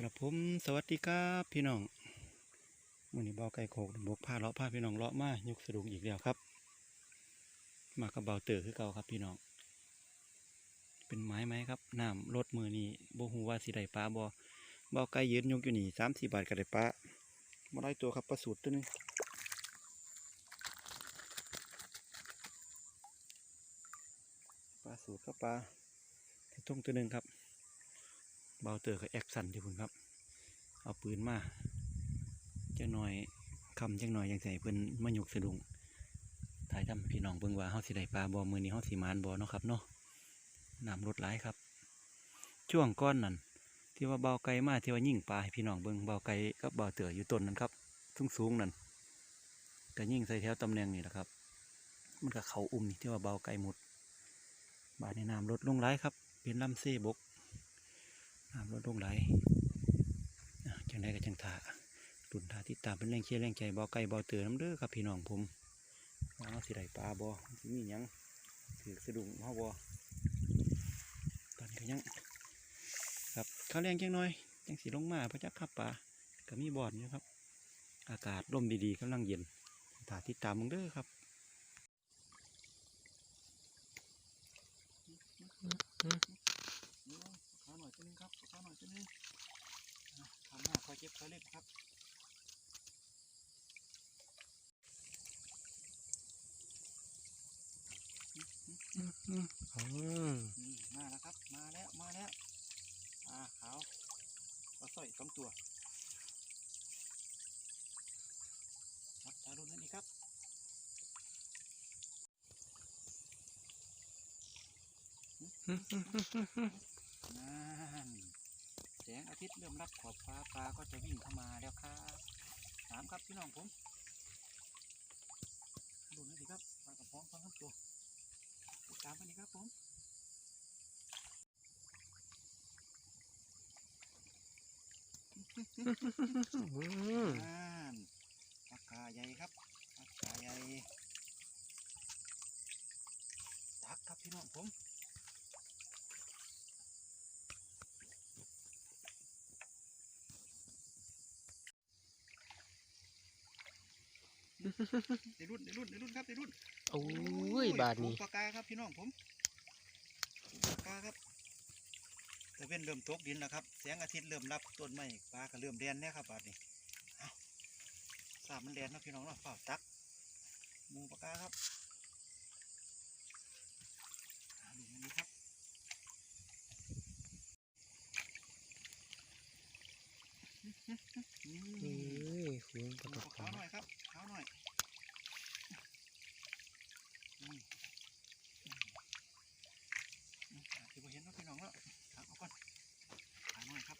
กระผมสวัสดีครับพี่น้องมื้อนี้เบาไก่โขกบกพาเลาะพาพี่น้องเลาะมายกสะดุงอีกแล้วครับ มากับเบาเต๋อคือเก่าครับพี่น้อง เป็นไม้ไหมครับน้ำรถมือนี้บ่ฮู้ว่าสิได้ปลาบ่เบาไก่ยืนยกอยู่นี่สามสี่บาทก็ไดปลาบ่ได้ตัวครับปลาสูตรตัวหนึงปลาสูตรก็ปลาที่ทุ่งตัวหนึงครับ เบาเตอร์กับแอคสันที่พุ่นครับ เอาปืนมาจังหน่อยคำจังหน่อยยังใส่เพิ่นมาหยกสะดุงถ่ายทำพี่น้องเบิ่งว่าเฮาสิได้ปลาบ่มื้อนี้เฮาสิมานบ่เนาะครับเนาะน้ำลดหลายครับ ช่วงก้อนนั่นที่ว่าเบาไกลมาที่ว่ายิ่งปลาให้พี่น้องเบิ่งเบาไกลกับเบาเตอร์อยู่ต้นนั้นครับสูงสูงๆนั่นก็ยิ่งใส่แถวตำแหน่งนี่แหละครับ มันก็เขาอุ้มนี่ที่ว่าเบาไกลหมดบาดในน้ำลดลงหลายครับ เป็นลำเซบก น้ำลดลงไหลจังได้ก็จังถาดุนทาที่ตามเป็นแรงเชียร์แรงใจบาไก่เบาเตือนน้ำเด้อครับพี่น้องผมว่าสิได้ปลาบ่สิมียังถือสะดุ้งเฮาบ่ตอนนี้ก็ยังครับข้าวแรงจังน้อยจังสีลงมาพระจักขับปลาก็มีบ่อนอยู่ครับ อากาศร่มดีๆกำลังเย็นถาที่ตามมึงเด้อครับข้าวหน่อยตัวนึงครับข้าวหน่อยตัวนึงอะทำหน้าค อยเจ็บคอยเล็บครับอืมนี่มาแล้วครับ มาแล้วมาแล้วอ่าขาวปลาสร้อยสองตัวครับตาลุนนั่นอีกครับนั่นแส งอาทิตย์เริ่มรับขอบฟ้าปลาก็จะวิ่งเข้ามาแล้วครับสามครับพี่น้องผมดูนั่นสิครับปลากระป๋องสองครับตัวติดตามกันดีครับผมอืมนั่นปลากาใหญ่ครับปลากาใหญ่ดักครับพี่น้องผม ในรุ่นในรุ่นในรุ่นครับในรุ่นโอ้ยบาทนี้ปากกาครับพี่น้องผมปากกาครับแต่เว้นเริ่มตกดินแล้วครับแสงอาทิตย์เริ่มรับต้นไม้ปลาก็เริ่มแดนแล้วครับบาดนี้เอาสาบมันแดนเนาะพี่น้องเนาะเฝ้าตักหมูปากกาครับเอาดูมันนี้ครับนี่เอ้ยคุ้มปหมูลากระป๋อขางวหน่อยครับขาวหน่อยอืม อืมอาจจะบ่เห็นว่าพี่น้องแล้วถามเอาก่อนถามหน่อยครับ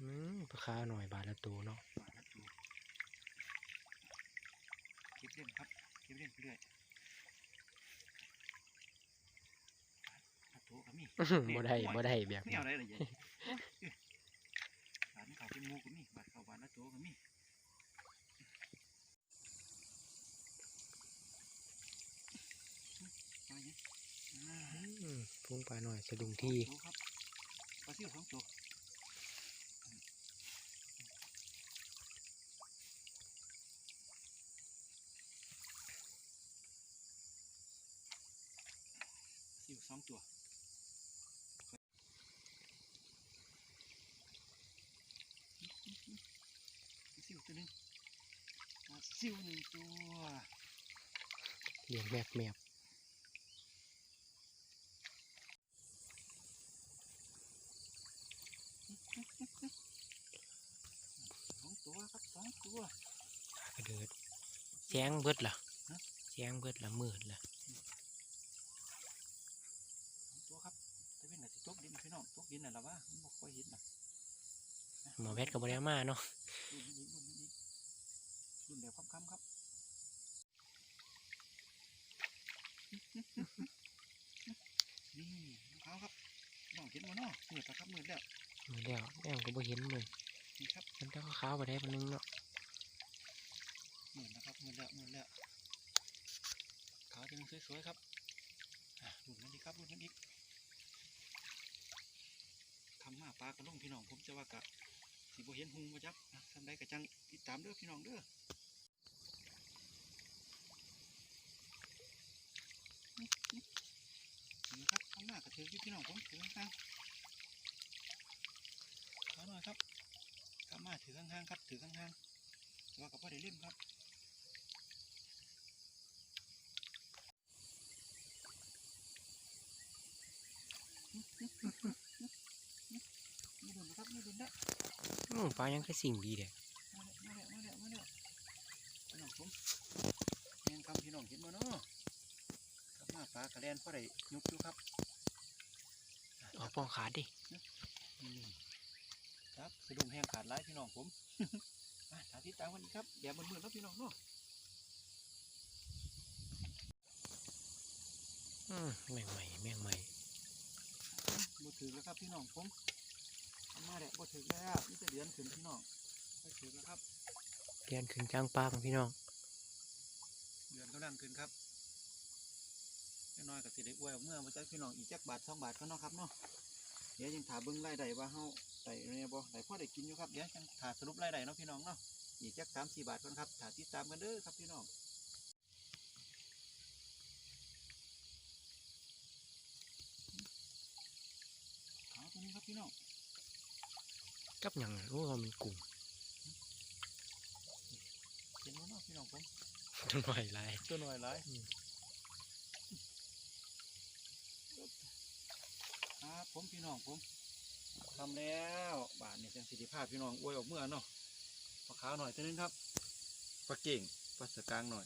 อืมปลาคาหน่อยบาทละตัวเนาะมาแล้วดูคลิปเล่นครับคลิปเล่นไปเรื่อยปลาโถก็มีอื้อหือบ่ได้บ่ได้แบบไม่นี้เอาอะไรเลยยัยบาดเขาเป็นหมูก็มีบาดเขาบาดละโถก็มีไปเนี่ยอ่าอืมฟุ้งปลาหน่อยสะดุ้งที่ดูครับปลาซิวสองตัว องตัวซิวตัวหนึงปลาซิวหนึ่งตัวเลี้ยงแมบแมบสองตัวครับสองตัวกระเดิดแจ้งเบิดล่ะฮะแจ้งเบิดละมืดละ สองตัวครับแต่เป็นอะไรตกดิ นพี่น้องตกดินน่ะละวะมันบอกค่อยเห็นน่ะหมอแวดกับบริมาเนาะรุ่นนี้รุ่นนี้รุ่นเดียวค่ำๆครับนี่น้องเขาครับน้องเห็นมาเนาะมืดแล้วครับมืดแล้วมืดแล้วแม่งก็บ่เห็นมืดนี่ครับมันแต่ขาวๆบ่ได้ปานนึงเนาะมืดนะครับมืดแล้วมืดแล้วขาวสวยๆครับอะรุ่นมันดีครับรุ่นมันอีกคำมา ปลากระลงพี่น้องผมจะว่ากะสีโบเห็นหุงมาจับนะทำได้กระจังติดตามเด้อพี่น้องเด้อนี่ครับคำมากระเทือกพี่น้องผมถือข้างๆเอาหน่อยครับคำมาถือข้างๆครับถือข้างๆแต่ว่ากับพ่อได้เล่มครับไม่ โดนนะครับไม่โดนนะอือปลายังคือสิ่งดีเด้มาแล้วมาแล้วมาแล้วพี่น้องผมแมงคำพี่น้องเห็นมาเนาะครับมาปลากระแลนพ่อได้ยุบอยู่ครับเอาปองขาดดิอืมครับสะดุ้งแห้งขาดร้ายพี่น้องผมมาถามที่ตามวันนี้ครับอย่ามันมืดแล้วพี่น้องเนาะอืมแม่งใหม่แม่งใหม่บ่ถือแล้วครับพี่น้องผมเอา มาแล้วบ่ถือแล้วนี่จะเดือนขึ้นพี่น้องบ่ถือแล้วครับเรียนขึ้นกลางปลาของพี่น้อง เดือนกำลังขึ้นครับน้อยๆก็สิได้อวยออกเมื่อมาจากพี่น้องอีกจักบาทสองบาทก็เนาะครับเนาะเดี๋ยวยังถาเบิ้งรายได้ว่าเฮาได้เนี่ยบ่ได้พอได้กินอยู่ครับเดี๋ยวยังถาสรุปรายได้เนาะพี่น้องเนาะอีกจักสามสี่บาทก่อนครับถาติดตามกันเด้อครับพี่น้องเอาตัวนี้ครับพี่น้อง กับหยังโอ้ว่ามันกุ้งเห็นบ่เนาะพี่น้องผมตัวหน่อยหลายตัวหน่อยหลายอืมครับผมพี่น้องผมทำแล้วบาทนี่จังสิทธิภาพพี่น้องอวยออกเมื่อเนาะปลาขาวหน่อยตัวนึงครับปลาเก่งปลาสกลางหน่อย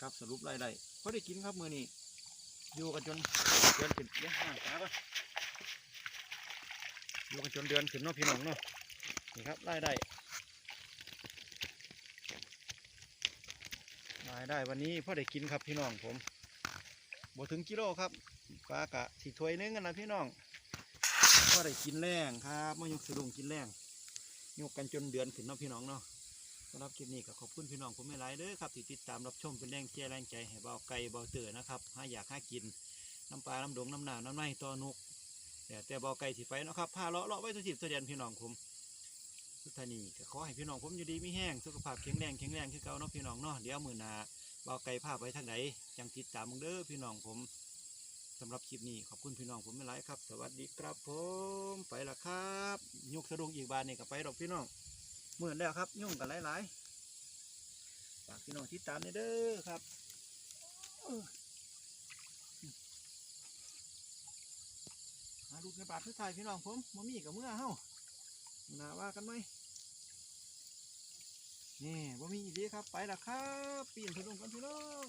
ครับสรุปรายได้พอได้กินครับมือนี้อยู่กันจนเดือนขึ้นเลี้ยงห่างตาก่อนอยู่กันจนเดือนขึ้นเนาะพี่น้องเนาะ นี่ครับรายได้รายได้วันนี้พ่อได้กินครับพี่น้องผมบ่ถึงกิโลครับปลากะสีถ้วยนึงกันนะพี่น้องก็ได้กินแรงครับมายกสะดุงกินแรงยกกันจนเดือนขึ้นเนาะพี่น้องเนาะสำหรับคลิปนี้ก็ขอบคุณพี่น้องผมไม่หลายเด้อครับที่ติดตามรับชมเป็นแรงเชียร์แรงใจให้เบาไก่เบาเต๋อนะครับหาอยากหากินน้ำปลาน้ำดงน้ำหนาน้ำในต่อนุกแต่แต่เบาไก่สิไปนะครับพาเลาะเลาะไว้ตัวสิบตัวเดียนพี่น้องผม ทุกท่านีก็ขอให้พี่น้องผมอยู่ดีมีแห้งสุขภาพแข็งแรงแข็งแรงคือเก่าเนาะพี่น้องเนาะเดี๋ยวมือหนาเบาไก่พาพไปทางไหนจังติดตามมึงเด้อพี่น้องผมสำหรับคลิปนี้ขอบคุณพี่น้องผมไม่หลายครับ สวัสดีครับผมไปละครับยกสะดุ้งอีกบานนี่ก็ไปดอกพี่น้องเหมือนแล้วครับ ยุ่งกันหลายๆฝากพี่น้องติดตามเด้อครับเออหาลูกในบาททุกทายพี่น้องผมมามีกับเมื่อเฮ้า นาว่ากันไหมนี่บ่มีอีกดีครับไปละครับ ปีนถลุงกันพี่น้อง